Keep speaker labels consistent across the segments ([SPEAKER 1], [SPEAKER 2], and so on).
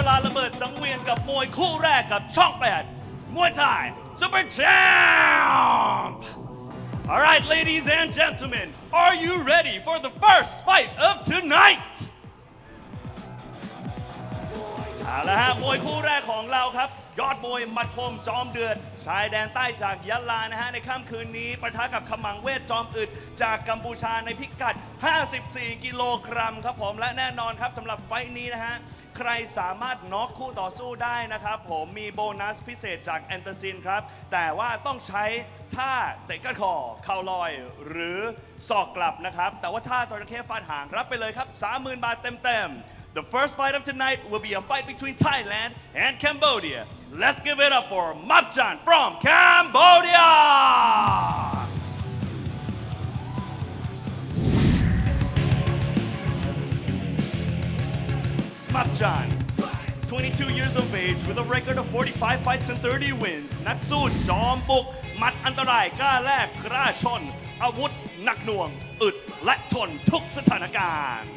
[SPEAKER 1] เวลาระเบิดสังเวียนกับมวยคู่แรกกับช่องแปดมวยไทยซูเปอร์แชมป์ All right, ladies and gentlemen, are you ready for the first fight of tonight? เอาละฮะมวยคู่แรกของเราครับ ยอดมวยหมัดคมจอมเดือด ชายแดนใต้จากยะลานะฮะในค่ำคืนนี้ประทะกับขมังเวทจอมอึด จากกัมพูชาในพิกัด 54 กิโลกรัมครับผมและแน่นอนครับสำหรับไฟท์นี้นะฮะใครสามารถน็อกคู่ต่อสู้ได้นะครับ ผมมีโบนัสพิเศษจากแอนเตอร์ซินครับ แต่ว่าต้องใช้ท่าเตะก้านคอเข่าลอย หรือศอกกลับนะครับ แต่ว่าท่าจระเข้ฟาดหางรับไปเลยครับ 30,000 บาทเต็มๆ The first fight of tonight will be a fight between Thailand and Cambodia. Let's give it up for Mapchan from Cambodia! Mapchan, 22 years of age with a record of 45 fights and 30 wins นักสู้จอมบุกหมัดอันตรายกล้าแลกกล้าชน อาวุธหนักหน่วง อึดและทนทุกสถานการณ์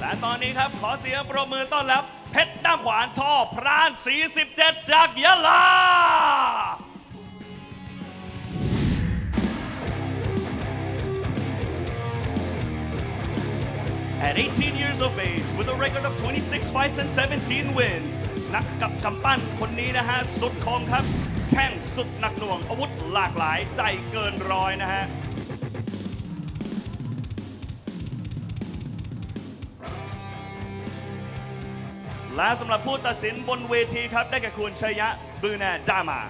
[SPEAKER 1] และตอนนี้ครับขอเสียงปรบมือต้อนรับ เพชรด้ามขวานท่อพราน 47 จากยะลา At 18 years of age, with a record of 26 fights and 17 wins นักกับกำปั้นคนนี้นะฮะ สุดคมครับ แข้งสุดหนักหน่วงอาวุธหลากหลายใจเกินร้อยนะฮะ และสำหรับผู้ตัดสินบนเวทีครับ ได้แก่คุณชัยยะบือแนดามา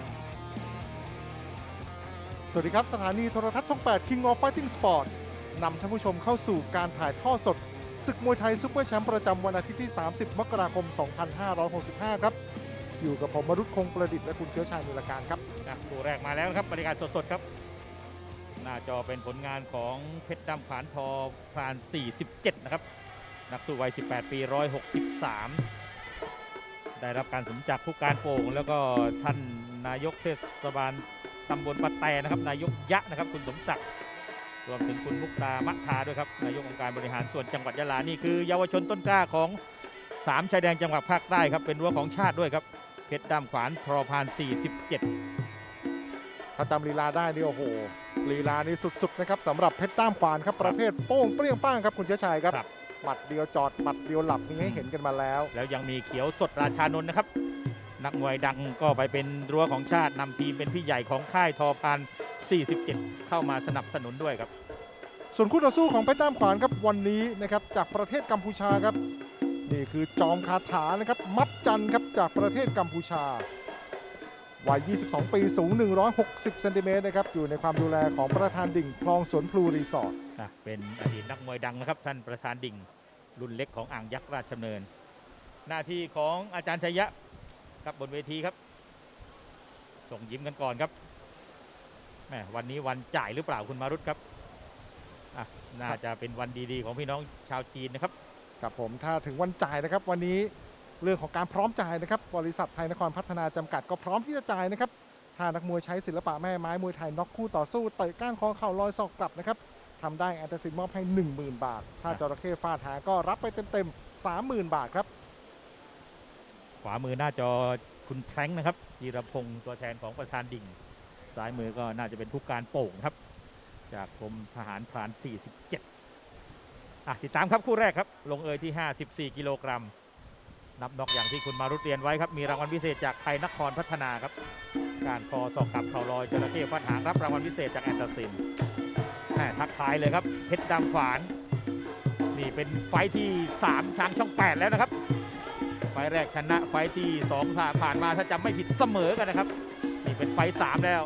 [SPEAKER 2] สวัสดีครับ สถานีโทรทัศน์ช่อง 8 King of Fighting Sport นำท่านผู้ชมเข้าสู่การถ่ายทอดสด ศึกมวยไทยซุปเปอร์แชมป์ประจำวันอาทิตย์ที่ 30 มกราคม 2565 ครับ อยู่กับผมมรุษคงประดิษฐ์และคุณเชื้อชายมูลการครับ
[SPEAKER 3] นะคู่แรกมาแล้วนะครับบรรยากาศสดๆครับ หน้าจอเป็นผลงานของเพชรดำผานทอพราน 47 นะครับ นักสู้วัย 18 ปี 163 ได้รับการสมจากผู้การโป่งแล้วก็ท่านนายกเทศบาลตำบลปะแตนะครับ นายกยะนะครับ คุณสมศักดิ์รวมถึงคุณมุกตามะทาด้วยครับนายกองค์การบริหารส่วนจังหวัดยะลานี่คือ เยาวชนต้นกล้าของสามชายแดนจังหวัดภาคใต้ครับเป็นรั้วของชาติด้วยครับเพชรดำขวานทรพาน 47
[SPEAKER 2] ถ้าจำลีลาได้นี่โอ้โหลีลานี่สุดๆนะครับสำหรับเพชรต้ามขวานครับประเภทโป้งเปรี้ยงป้างครับคุณเชื้อชายครับ
[SPEAKER 3] ครับ
[SPEAKER 2] หมัดเดียวจอดหมัดเดียวหลับมีให้เห็นกันมาแล้ว
[SPEAKER 3] แล้วยังมีเขียวสดราชานนท์นะครับ นักมวยดังก็ไปเป็นรั้วของชาตินำทีมเป็นพี่ใหญ่ของค่ายทอพัน47 เข้ามาสนับสนุนด้วยครับ
[SPEAKER 2] ส่วนคู่ต่อสู้ของเพชรต้ามขวานครับวันนี้นะครับจากประเทศกัมพูชาครับ นี่คือจอมคาถานะครับมัดจันทร์ครับจากประเทศกัมพูชาวัย 22 ปี สูง 160 เซนติเมตรนะครับ อยู่ในความดูแลของประธานดิ่งคลองสวนพลูรีสอร์ท
[SPEAKER 3] นะ เป็นอดีตนักมวยดังนะครับ ท่านประธานดิ่ง รุ่นเล็กของอ่างยักษ์ราชดำเนิน หน้าที่ของอาจารย์ชัยยะครับบนเวทีครับ ส่งยิ้มกันก่อนครับแมวันนี้วันจ่ายหรือเปล่าคุณมารุตครับน่าจะเป็นวันดีๆ ของพี่น้องชาวจีนนะครับ
[SPEAKER 2] กับผมถ้าถึงวันจ่ายนะครับ วันนี้เรื่องของการพร้อมจ่ายนะครับ บริษัทไทยนครพัฒนาจำกัดก็พร้อมที่จะจ่ายนะครับถ้านักมวยใช้ศิลปะแม่ไม้มวยไทยน็อกคู่ต่อสู้เตะก้านคอเข่าลอยศอกกลับนะครับ ทำได้แอนเตอร์ซินมอบให้ 10,000 บาท ถ้าจระเข้ฟาดหางก็รับไปเต็มๆ 30,000 บาทครับ
[SPEAKER 3] ขวามือหน้าจอคุณแทงค์นะครับจีรพงศ์ตัวแทนของประธานดิ่ง ซ้ายมือก็น่าจะเป็นผู้การโป่งครับ จากกรมทหารพราน 47อะติดตามครับคู่แรกครับ ลงเอยที่ 54 กิโลกรัม นับนอกอย่างที่คุณมารุตเรียนไว้ครับ มีรางวัลพิเศษจากไทยนครพัฒนาครับ การคอศอกกลับเข่าลอยจระเข้ฟาดหางรับรางวัลพิเศษจากแอนเตอร์ซินแหม่ ทักทายเลยครับเพชรดำขวาน นี่เป็นไฟที่ 3 ทางช่อง 8 แล้วนะครับ ไฟแรกชนะไฟที่2ผ่านผ่านมาถ้าจำไม่ผิดเสมอกันนะครับ นี่เป็นไฟล์สามแล้ว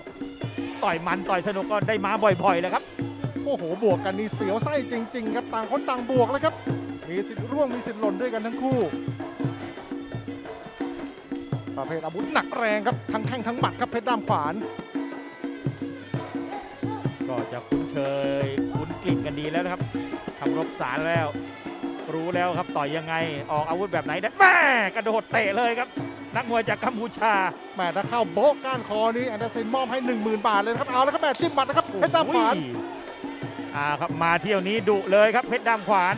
[SPEAKER 3] ต่อยมันต่อยสนุกก็ได้มาบ่อยๆเลยครับ
[SPEAKER 2] โอ้โห บวกกันนี่เสียวไส้จริง ๆ ครับต่างคนต่างบวกเลยครับ มีสิทธิ์ร่วงมีสิทธิ์หล่นด้วยกันทั้งคู่ประเภทอาวุธหนักแรงครับทั้งแข้งทั้งหมัดครับเพชรด้ามขวาน
[SPEAKER 3] ก็จะคุ้นเคยคุ้นกลิ่นกันดีแล้วนะครับทำรบสารแล้ว รู้แล้วครับต่อยยังไงออกอาวุธแบบไหนได้แม่กระโดดเตะเลยครับ นักมวยจากกัมพูชา
[SPEAKER 2] แหม่ถ้าเข้าโบ๊ะก้านคอนี้แอนเดอร์เซนมอบให้ 10,000 บาทเลยนะครับ เอาแล้วครับแหม่จิ้มหมัดนะครับเพชรด้ามขวาน
[SPEAKER 3] โอ้ยอ่าครับมาเที่ยวนี้ดุเลยครับเพชรดำขวาน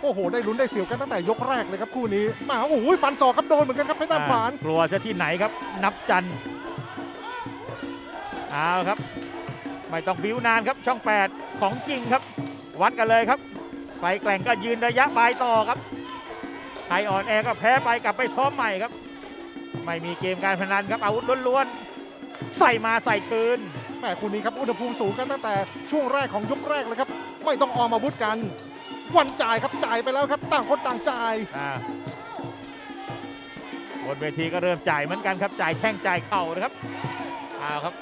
[SPEAKER 2] โอ้โห ได้ลุ้นได้เสียวกันตั้งแต่ยกแรกเลยครับคู่นี้มาโอ้โหฟันศอกครับโดนเหมือนกันครับเพชรดำขวาน
[SPEAKER 3] อ่กลัวซะที่ไหนครับ นับจันทร์เอาครับ ไม่ต้องบิ้วนานครับช่อง 8 ของจริงครับ วัดกันเลยครับไฟแกล่งก็ยืนระยะปลายต่อครับใครอ่อนแอก็แพ้ไปกลับไปซ้อมใหม่ครับ ไม่มีเกมการพนันครับอาวุธล้วนๆใส่มาใส่คืน
[SPEAKER 2] แหมคู่นี้ครับอุณหภูมิสูงกันตั้งแต่ช่วงแรกของยกแรกเลยครับ ไม่ต้องออมอาวุธกัน วันจ่ายครับจ่ายไปแล้วครับ ต่างคนต่างจ่าย
[SPEAKER 3] อ่าบนเวทีก็เริ่มจ่ายเหมือนกันครับจ่ายแข้งจ่ายเข่านะครับเอาครับ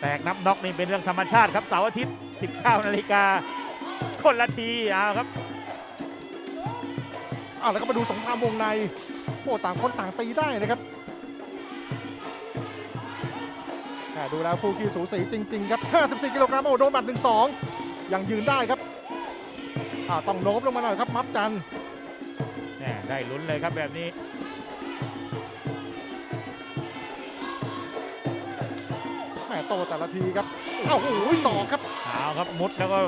[SPEAKER 3] แตกนับน็อกนี่เป็นเรื่องธรรมชาติครับเสาร์อาทิตย์ 19 นาฬิกาคนละทีเอาครับ
[SPEAKER 2] เอาแล้วก็มาดูสงครามวงในโอ้ต่างคนต่างตีได้นะครับแหมดูแล้วคู่ขี้สูสีจริง ๆ ครับ 54 กิโลกรัมโอ้โดนบัตร1-2ยังยืนได้ครับอ่าต้องโน้มลงมาหน่อยครับมับจันทร์
[SPEAKER 3] แหม่ได้ลุ้นเลยครับแบบนี้
[SPEAKER 2] โตแต่ละทีครับเอ้าโอ้โหสองครับ
[SPEAKER 3] เอาครับมุดแล้วก็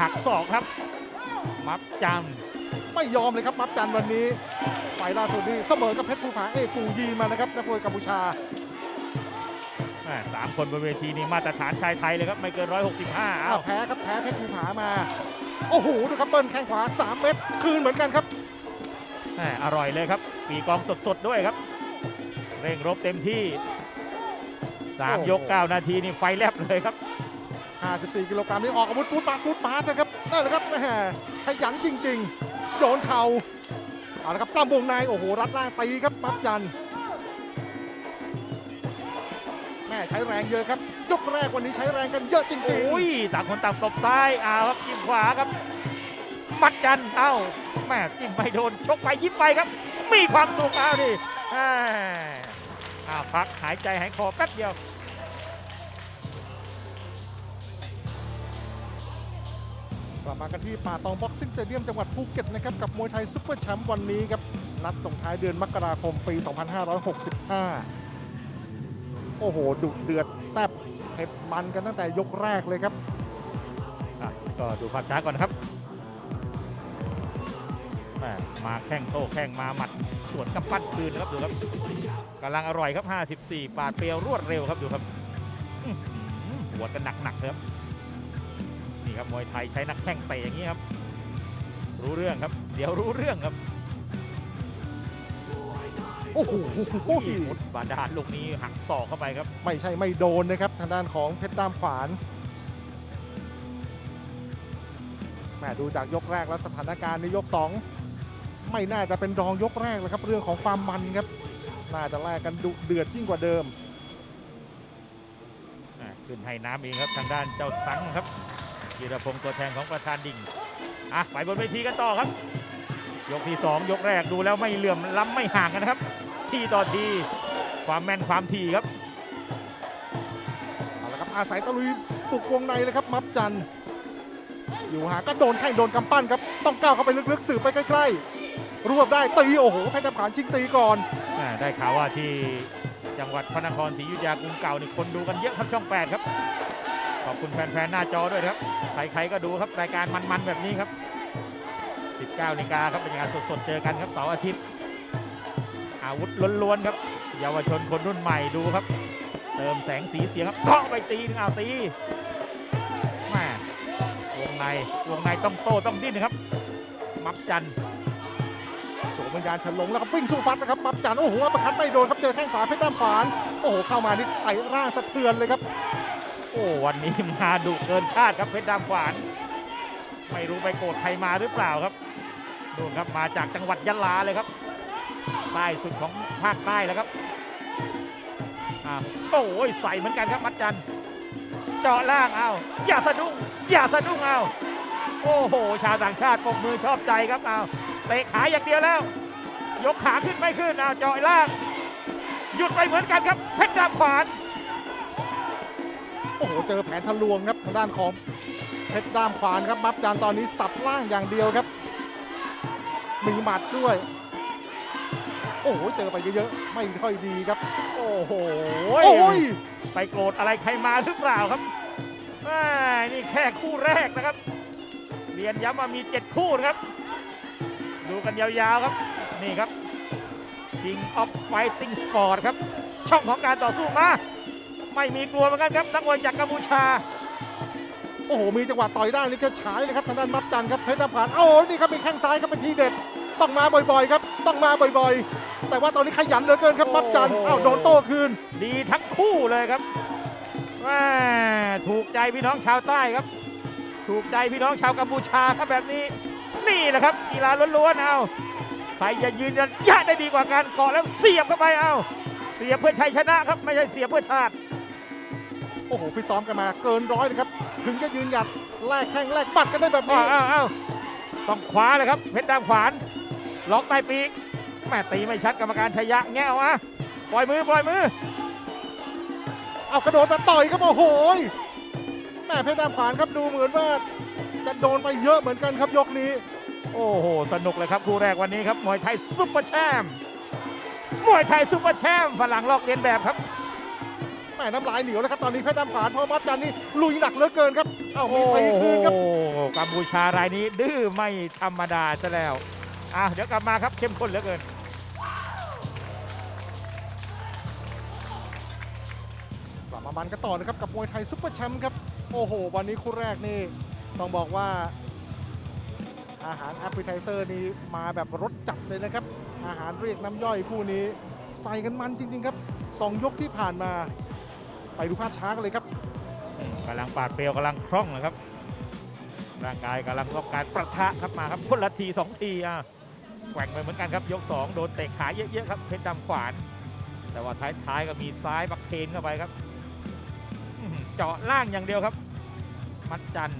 [SPEAKER 3] หักศอกครับ มับจ
[SPEAKER 2] ไม่ยอมเลยครับมับจันทร์วันนี้ไฟล์ล่าสุดนี่เสมอกับเพชรภูผาเอกปูยีมานะครับนักมวยกัมพูชาำ
[SPEAKER 3] แหม่สามคนบนเวทีนี่มาตรฐานชายไทยเลยครับไม่เกิน165
[SPEAKER 2] อ้า
[SPEAKER 3] เอา
[SPEAKER 2] วแพ้ครับแพ้เพชรภูผามา โอ้โหดูครับเบิ้ลแข้งขวา3เม็ดคืนเหมือนกันครับ
[SPEAKER 3] แหม่อร่อยเลยครับปีกองสดๆด้วยครับ เร่งรบเต็มที่ 3 ยก 9 นาทีนี่ไฟแลบเลยครับ
[SPEAKER 2] 54 กิโลกรัมนี่ออกอาวุธปูดปาดปูดปาดนะครับนั่นแหละครับแหมขยันจริง ๆ โดนเข่าเอาละครับปล้ำวงในโอ้โหรัดล่างตีครับมับจันทร์แม่ใช้แรงเยอะครับ ยกแรกวันนี้ใช้แรงกันเยอะจริง
[SPEAKER 3] โอ้ยต่างคนต่างตบซ้ายเอาครับจิ้มขวาครับมัดกันเอ้าแม่จิ้มไปโดนชกไปยิ้มไปครับ มีความสุขเอาดิแหม่อ้าวพักหายใจหายคอแป๊บเดียว
[SPEAKER 2] กลับมากันที่ป่าตองบ็อกซิ่งสเตเดียมจังหวัดภูเก็ตนะครับกับมวยไทยซุปเปอร์แชมป์วันนี้ครับนัดส่งท้ายเดือนมกราคมปี 2565 โอ้โห ดุเดือดแซ่บเผ็ดมันกันตั้งแต่ยกแรกเลยครับ
[SPEAKER 3] อะก็ดูภาพช้าก่อนนะครับแม่มาแข้งโต้แข้งมาหมัดสวนกำปั้นคืนนะครับดูครับกำลังอร่อยครับ 54 ปาดเปรียวรวดเร็วครับดูครับหัวกันหนักๆเลยครับ นี่ครับมวยไทยใช้นักแข้งเตะอย่างนี้ครับ รู้เรื่องครับ เดี๋ยวรู้เรื่องครับ
[SPEAKER 2] โอ้โห
[SPEAKER 3] มุดบาดาลลูกนี้หักศอกเข้าไปครับ
[SPEAKER 2] ไม่ใช่ไม่โดนนะครับ ทางด้านของเพชรดามขวานแหมดูจากยกแรกแล้วสถานการณ์ในยก 2 ไม่น่าจะเป็นรองยกแรกเลยครับเรื่องของความมันครับ น่าจะแลกกันดุเดือดยิ่งกว่าเดิม
[SPEAKER 3] อะขึ้นให้น้ำเองครับทางด้านเจ้าสังครับ กีรพงศ์ตัวแทนของประธานดิ่งอะไปบนเวทีกันต่อครับ ยกที่ 2 ยกแรกดูแล้วไม่เหลื่อมล้ำไม่ห่างกันนะครับ ทีต่อทีความแม่นความถี่ครับ
[SPEAKER 2] เอาละครับอาศัยตะลุยปลุกวงในเลยครับ มับจันทร์อยู่หาก็โดนแข้งโดนกำปั้นครับ ต้องก้าวเข้าไปลึกๆสืบไปใกล้ๆรวบได้ตีโอ้โหเพชรดำขานชิงตีก่อน
[SPEAKER 3] อ่าได้ข่าวว่าที่จังหวัดพระนครศรีอยุธยากรุงเก่านี่คนดูกันเยอะครับช่อง 8 ครับ ขอบคุณแฟนๆ หน้าจอด้วยครับ ใครๆ ก็ดูครับรายการมันๆ แบบนี้ครับ 19นาฬิกาครับเป็นงานสดๆ เจอกันครับเสาร์อาทิตย์ อาวุธล้วนๆ ครับ เยาวชนคนรุ่นใหม่ดูครับ เติมแสงสีเสียงครับเคาะไปตีถึงเอาตีแม่วงในวงในต้องโตต้องดิ้นนะครับ มับจันทร์
[SPEAKER 2] สวมวิญญาณฉลงแล้วครับวิ่งสู้ฟัดนะครับมับจันโอ้โหอัปร์คัดไม่โดนครับเจอแข้งขวาเพชรด้ามขวานโอ้โหเข้ามานี่ไต่ร่างสะเทือนเลยครับ
[SPEAKER 3] โอ้วันนี้มาดุเกินคาดครับเพชรดำขวาน ไม่รู้ไปโกรธใครมาหรือเปล่าครับดูครับมาจากจังหวัดยะลาเลยครับใต้สุดของภาคใต้แล้วครับอ่าโอ้ยใส่เหมือนกันครับมัดจันเจาะล่างเอาอย่าสะดุ้งอย่าสะดุ้งเอาโอ้โห ชาวต่างชาติปรบมือชอบใจครับเอาเตะขาอย่างเดียวแล้ว ยกขาขึ้นไม่ขึ้นเอาเจาะล่าง หยุดไปเหมือนกันครับเพชรดำขวาน
[SPEAKER 2] โอ้โห เจอแผนทะลวงครับทางด้านของเพชรด้ามขวานครับมับจานตอนนี้สับล่างอย่างเดียวครับ มีหมัดด้วย โอ้โห เจอไปเยอะๆ ไม่ค่อยดีครับ
[SPEAKER 3] โอ้โห
[SPEAKER 2] โอ้ย
[SPEAKER 3] ไปโกรธอะไรใครมาหรือเปล่าครับอ่นี่แค่คู่แรกนะครับ เรียนย้ำว่ามี7คู่นะครับ ดูกันยาวๆครับ นี่ครับ King of Fighting Sport ครับ ช่องของการต่อสู้มา ไม่มีกลัวเหมือนกันครับนักมวยจากกัมพูชา
[SPEAKER 2] โอ้โห มีจังหวะต่อยได้นี่ก็ฉายเลยครับทางด้านมัดจันทร์ครับเพชรดำผ่านโอ้นี่ครับมีแข้งซ้ายครับเป็นทีเด็ด ต้องมาบ่อยๆ ครับ ต้องมาบ่อยๆ แต่ว่าตอนนี้ขยันเหลือเกินครับมัดจันทร์
[SPEAKER 3] โอ้โห
[SPEAKER 2] อ้าวโดนโต้คืน
[SPEAKER 3] ดีทั้งคู่เลยครับแม่ถูกใจพี่น้องชาวใต้ครับ ถูกใจพี่น้องชาวกัมพูชาครับแบบนี้นี่แหละครับกีฬาล้วนๆเอาใครจะยืนยันยะได้ดีกว่ากันเกาะแล้วเสียบเข้าไปเอา เสียบเพื่อชัยชนะครับ ไม่ใช่เสียบเพื่อชาติ
[SPEAKER 2] โอ้โหฟิตซ้อมกันมาเกินร้อยเลยครับ ถึงจะยืนหยัดแลกแข้งแลกบัตรกันได้แบบนี้
[SPEAKER 3] อ้าวอ้าวอ้าวต้องขวาเลยครับ เพชรดำขวานล็อกใต้ปีกแม่ตีไม่ชัดกรรมการชัยยะแง่เอาอะปล่อยมือปล่อยมือ
[SPEAKER 2] เอากระโดดมาต่อยครับโอ้โหแม่เพชรดำขวานครับดูเหมือนว่าจะโดนไปเยอะเหมือนกันครับยกนี้
[SPEAKER 3] โอ้โห สนุกเลยครับคู่แรกวันนี้ครับมวยไทยซุปเปอร์แชมป์มวยไทยซุปเปอร์แชมป์ฝรั่งลอกเลียนแบบครับ
[SPEAKER 2] ม่น้ำลายเหนียวแล้วครับตอนนี้เพชรดำขวานเพราะมัดจันทร์นี่ลุยหนักเหลือเกินครับเอ้ามี
[SPEAKER 3] โอ้
[SPEAKER 2] ตี
[SPEAKER 3] โห
[SPEAKER 2] คืนครับ
[SPEAKER 3] กัมพูชารายนี้ดื้อไม่ธรรมดาซะแล้วอะเดี๋ยวกลับมาครับเข้มข้นเหลือเกิน
[SPEAKER 2] กลับมามันกันต่อนะครับกับมวยไทยซุปเปอร์แชมป์ครับโอ้โห วันนี้คู่แรกนี่ต้องบอกว่า อาหารแอปเป i ไทเซอร์นี่มาแบบรสจัดเลยนะครับ อาหารเรียกน้ำย่อยคู่นี้ ใส่กันมันจริง ๆ ครับสองยกที่ผ่านมา ไปดูภาพช้ากันเลยครับ
[SPEAKER 3] กำลังปาดเปรียวกำลังคล่องนะครับ ร่างกายกำลังต้องการประทะครับมาครับคนละทีสองทีอะแกว่งไปเหมือนกันครับยก 2 โดนเตะขาเยอะๆครับเพชรดำขวาน แต่ว่าท้ายๆก็มีซ้ายบักเคนเข้าไปครับเจาะล่างอย่างเดียวครับ มัดจัน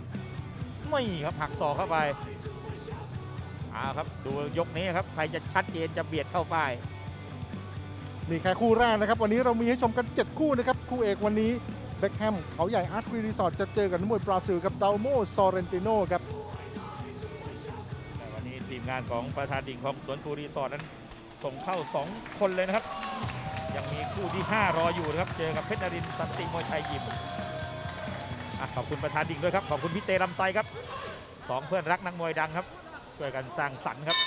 [SPEAKER 3] ไม่ครับหักศอกเข้าไปเอาครับดูยกนี้ครับใครจะชัดเจนจะเบียดเข้าไป
[SPEAKER 2] นี่แค่คู่แรกนะครับ วันนี้เรามีให้ชมกัน 7 คู่นะครับ คู่เอกวันนี้เบคแฮมเขาใหญ่อาร์ตรีรีสอร์ทจะเจอกับนักมวยบราซิลกับดาวโมซอเรนติโนครับ
[SPEAKER 3] แต่วันนี้ทีมงานของประธานดิ่งของสวนตูรีสอร์ทนั้นส่งเข้า 2 คนเลยนะครับ ยังมีคู่ที่ 5 รออยู่นะครับ เจอกับเพชรนรินสันติมวยไทยยิมขอบคุณประธานดิ่งด้วยครับ ขอบคุณพี่เตลำไซครับสองเพื่อนรักนักมวยดังครับ ช่วยกันสร้างสรรค์ครับ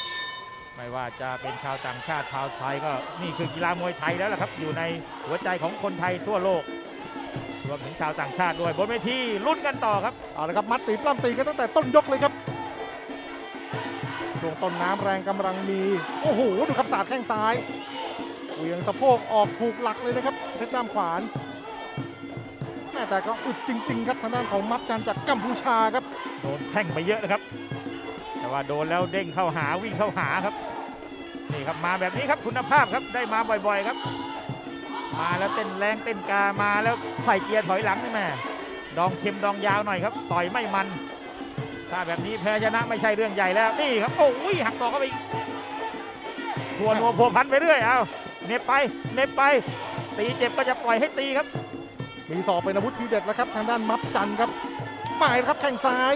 [SPEAKER 3] ไม่ว่าจะเป็นชาวต่างชาติชาวไทยก็นี่คือกีฬามวยไทยแล้วล่ะครับ อยู่ในหัวใจของคนไทยทั่วโลกรวมถึงชาวต่างชาติด้วยบนเวทีลุ้นกันต่อครับ
[SPEAKER 2] เอาละครับมัดตีปล้ำตีกันตั้งแต่ต้นยกเลยครับช่วงต้นน้ำแรงกำลังมี โอ้โห ดูครับสาดแข้งซ้ายเหวียงสะโพกออกถูกหลักเลยนะครับเพชรน้ำขวานแม่แต่ก็อึดจริง ๆ ครับทางด้านของมัดจันทร์จากกัมพูชาครับ
[SPEAKER 3] โดนแท่งไปเยอะนะครับ แต่ว่าโดนแล้วเด้งเข้าหาวิ่งเข้าหาครับ นี่ครับมาแบบนี้ครับคุณภาพครับได้มาบ่อยๆครับ มาแล้วเต้นแรงเต้นกามาแล้วใส่เกียร์ถอยหลังนี่แม่ดองเค็มดองยาวหน่อยครับ ต่อยไม่มันถ้าแบบนี้แพ้ชนะไม่ใช่เรื่องใหญ่แล้วนี่ครับโอ้ยหักศอกเข้าไปทัวนัวพัวพันไปเรื่อยเอาเน็บไปเน็บไป ตีเจ็บก็จะปล่อยให้ตีครับ
[SPEAKER 2] มีศอกเป็นอาวุธทีเด็ดแล้วครับ ทางด้านมัดจันครับหมายครับแข้งซ้าย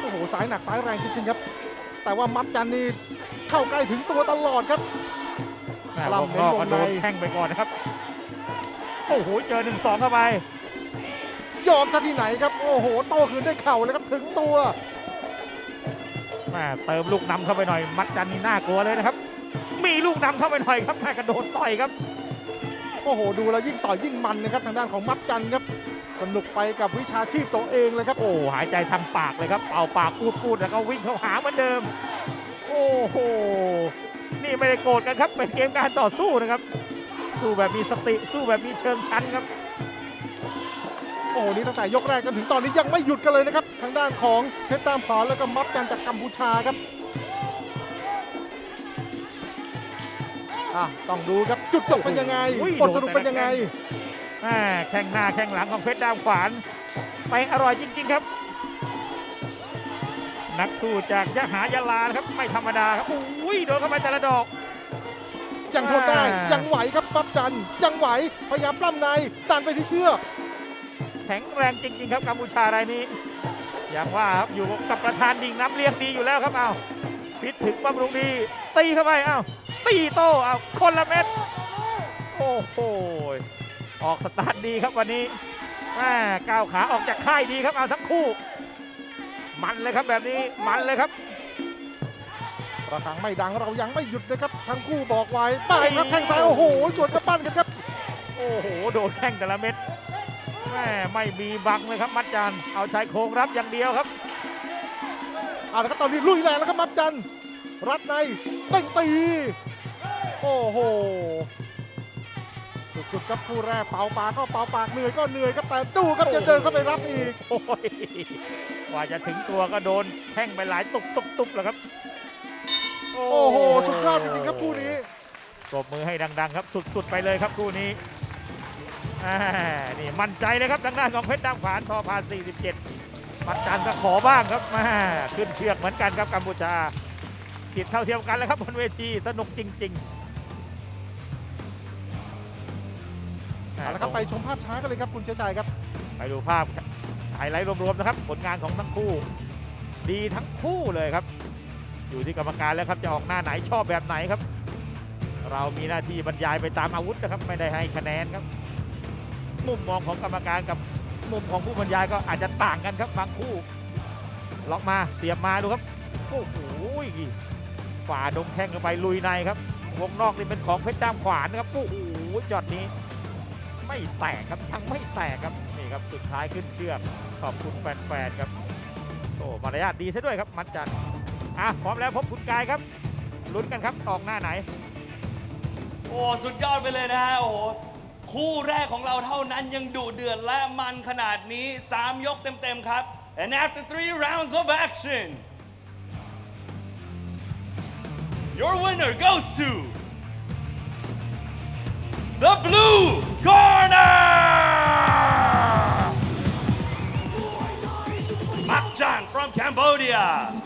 [SPEAKER 2] โอ้โหสายหนักสายแรงจริงๆครับ แต่ว่ามัดจันทร์นี่เข้าใกล้ถึงตัวตลอดครับ
[SPEAKER 3] แม่
[SPEAKER 2] ลำ
[SPEAKER 3] วงนอกก็
[SPEAKER 2] เน้นวงใน
[SPEAKER 3] โดนแท่งไปก่อนนะครับ โอ้โหเจอหนึ่งสองเข้าไป
[SPEAKER 2] ยอมซะที่ไหนครับ โอ้โหโต้คืนด้วยเข่าเลยครับถึงตัว
[SPEAKER 3] แม่เติมลูกนำเข้าไปหน่อย มัดจันนี่น่ากลัวเลยนะครับ มีลูกนำเข้าไปหน่อยครับแม่กระโดดต่อยครับ
[SPEAKER 2] โอ้โหดูแล้วยิ่งต่อยยิ่งมันนะครับทางด้านของมัดจันทร์ครับ สนุกไปกับวิชาชีพตัวเองเลยครับ
[SPEAKER 3] โอ้หายใจทางปากเลยครับเอาปากพูดพูดแล้วก็วิ่งเข้าหาเหมือนเดิม โอ้โหนี่ไม่ได้โกรธกันครับเป็นเกมการต่อสู้นะครับ สู้แบบมีสติสู้แบบมีเชิงชันครับ
[SPEAKER 2] โอ้โหนี่ตั้งแต่ยกแรกจนถึงตอนนี้ยังไม่หยุดกันเลยนะครับ ทางด้านของเพชรตามขวาแล้วก็มัดจันทร์จากกัมพูชาครับอะต้องดูครับจุดจบเป็นยังไง
[SPEAKER 3] โอ้โห
[SPEAKER 2] บทสรุปเป็นยังไง
[SPEAKER 3] แม่แข้งหน้าแข้งหลังของเพชรดาวขวาน ไปอร่อยจริง ๆ ครับ นักสู้จากยะหายาลานะครับไม่ธรรมดาครับอุ้ยโดนเข้าไปแต่ละดอก
[SPEAKER 2] ยังทนได้
[SPEAKER 3] อ่ายั
[SPEAKER 2] ยังไหวครับมัดจันทร์ยังไหวพยายามปล้ำในดันไปที่เชือก
[SPEAKER 3] แข็งแรงจริง ๆ ครับกัมพูชารายนี้ อย่างว่าครับอยู่กับประธานดิ่งน้ำเลี้ยงดีอยู่แล้วครับเอาฟิตถึงบำรุงดี ตีเข้าไปเอาตีโต้เอาคนละเม็ดโอ้โห ออกสตาร์ทดีครับวันนี้แม่ก้าวขาออกจากค่ายดีครับเอาทั้งคู่ มันเลยครับแบบนี้มันเลยครับ
[SPEAKER 2] ระฆังไม่ดังเรายังไม่หยุดนะครับทั้งคู่บอกไว้ไปครับแข้งซ้ายโอ้โหสวนกระปั้นกันครับ
[SPEAKER 3] โอ้โหโดนแข้งแต่ละเม็ดแม่ไม่มีบังเลยครับ มัดจานเอาชายโครงรับอย่างเดียวครับ
[SPEAKER 2] เอาละครับตอนนี้ลุยแรงแล้วครับมับจันทร์รัดในเต้งตี โอ้โห สุดๆครับคู่แรกเป่าปากก็เป่าปากเหนื่อยก็เหนื่อยครับแต่ดูครับจะเดินเข้าไปรับอีก
[SPEAKER 3] โอ้ยกว่าจะถึงตัวก็โดนแข้งไปหลายตุบตุบตุบแล้วครับ
[SPEAKER 2] โอ้โห สุดยอดจริงๆครับคู่นี้
[SPEAKER 3] ปรบมือให้ดัง ๆ ครับ สุด ๆ ไปเลยครับคู่นี้อ่านี่มั่นใจเลยครับทางด้านของเพชรดำขวานทอพาน47มัดจันก็ขอบ้างครับมาขึ้นเชือกเหมือนกันครับกัมพูชาขีดเท่าเทียมกันแล้วครับบนเวทีสนุกจริง ๆ
[SPEAKER 2] เอาละครับไปชมภาพช้ากันเลยครับคุณเชยชัยครับ
[SPEAKER 3] ไปดูภาพไฮไลท์รวมๆนะครับ ผลงานของทั้งคู่ ดีทั้งคู่เลยครับ อยู่ที่กรรมการแล้วครับจะออกหน้าไหนชอบแบบไหนครับ เรามีหน้าที่บรรยายไปตามอาวุธนะครับ ไม่ได้ให้คะแนนครับ มุมมองของกรรมการกับมุมของผู้บรรยายก็อาจจะต่างกันครับบางคู่ ล็อกมาเสียบมาดูครับโอ้โหฝ่าดงแข้งเข้าไปลุยในครับวงนอกนี่เป็นของเพชรดามขวานนะครับโอ้โหจอดนี้ ไม่แตกครับยังไม่แตกครับนี่ครับสุดท้ายขึ้นเชือกขอบคุณแฟนๆครับโอ้มารยาทดีซะด้วยครับมัดจันอะพร้อมแล้วพบคุณกายครับลุ้นกันครับออกหน้าไหน
[SPEAKER 1] โอ้สุดยอดไปเลยนะฮะโอ้โหคู่แรกของเราเท่านั้นยังดุเดือดและมันขนาดนี้ 3 ยกเต็ม ๆ ครับ and after three rounds of action your winner goes to the blue corner! Mak Chan from Cambodia